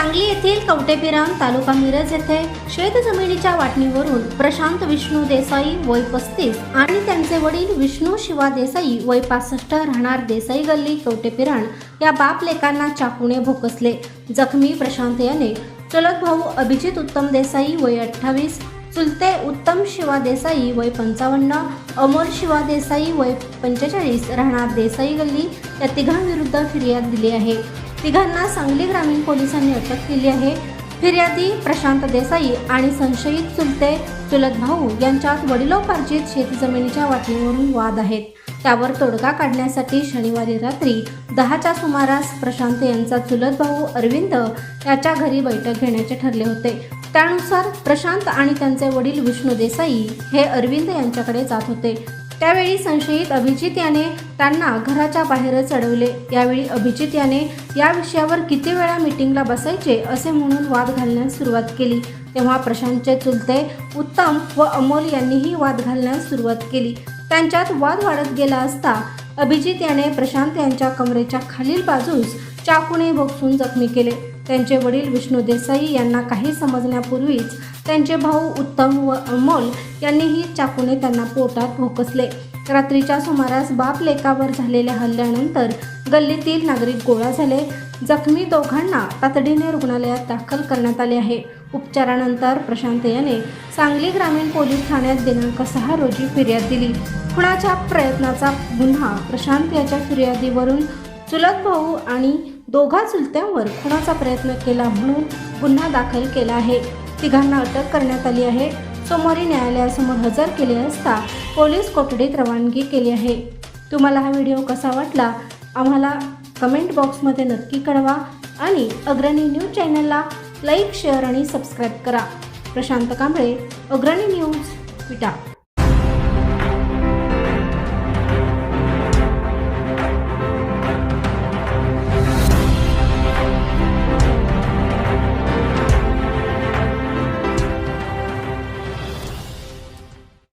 सांगली येथील कवटेपिराम तालुका मिरज येथे शेत जमिनीच्या वाटणीवरून प्रशांत विष्णू देसाई वय पस्तीस आणि त्यांचे वडील विष्णू शिवा देसाई वय पासष्ट राहणार देसाई गल्ली कवटेपिराण या बाप लेकांना चाकूने भोकसले. जखमी प्रशांत याने चलत भाऊ अभिजित उत्तम देसाई वय अठ्ठावीस चुलते उत्तम शिवा देसाई वय पंचावन्न अमोल शिवा देसाई वय पंचेचाळीस राहणार देसाई गल्ली या तिघांविरुद्ध फिर्याद दिली आहे. तिघांना सांगली ग्रामीण पोलिसांनी अटक केली आहे. फिर्यादी प्रशांत देसाई आणि संशयित चुलते चुलत भाऊ यांच्यात वडिलोपार्जित शेतजमिनीच्या वाटणीवरून वाद आहेत. त्यावर तोडगा काढण्यासाठी शनिवारी रात्री दहाच्या सुमारास प्रशांत यांचा चुलत भाऊ अरविंद याच्या घरी बैठक घेण्याचे ठरले होते. त्यानुसार प्रशांत आणि त्यांचे वडील विष्णू देसाई हे अरविंद यांच्याकडे जात होते. त्यावेळी संशयित अभिजित याने त्यांना घराच्या बाहेरच चढवले यावेळी अभिजित याने या विषयावर किती वेळा मीटिंगला बसायचे असे म्हणून वाद घालण्यास सुरुवात केली. तेव्हा प्रशांतचे चुलते उत्तम व अमोल यांनीही वाद घालण्यास सुरुवात केली. त्यांच्यात वाद वाढत गेला असता अभिजित याने प्रशांत यांच्या कमरेच्या खालील बाजूस चाकूने भोगसून जखमी केले. त्यांचे वडील विष्णू देसाई यांना काही समजण्यापूर्वीच त्यांचे भाऊ उत्तम व अमोल यांनीही चाकूने त्यांना पोटात भोकसले. रात्रीच्या सुमारास बाप लेकावर झालेल्या हल्ल्यानंतर गल्लीतील नागरिक गोळा झाले. जखमी दोघांना तातडीने रुग्णालयात दाखल करण्यात आले आहे. उपचारानंतर प्रशांत याने सांगली ग्रामीण पोलीस ठाण्यात दिनांक सहा रोजी फिर्याद दिली. खुणाच्या प्रयत्नाचा गुन्हा प्रशांत याच्या फिर्यादीवरून चुलत भाऊ आणि दोघा चुलत्यांवर खुनाचा प्रयत्न केला म्हणून गुन्हा दाखल केला आहे. तिघांना अटक करण्यात आली आहे. सोमवारी न्यायालयासमोर हजर केले असता पोलीस कोठडीत रवानगी केली आहे. तुम्हाला हा व्हिडिओ कसा वाटला? आम्हाला कमेंट बॉक्समध्ये नक्की कळवा आणि अग्रणी न्यूज चॅनलला लाईक शेअर आणि सबस्क्राईब करा. प्रशांत कांबळे अग्रणी न्यूज विटा.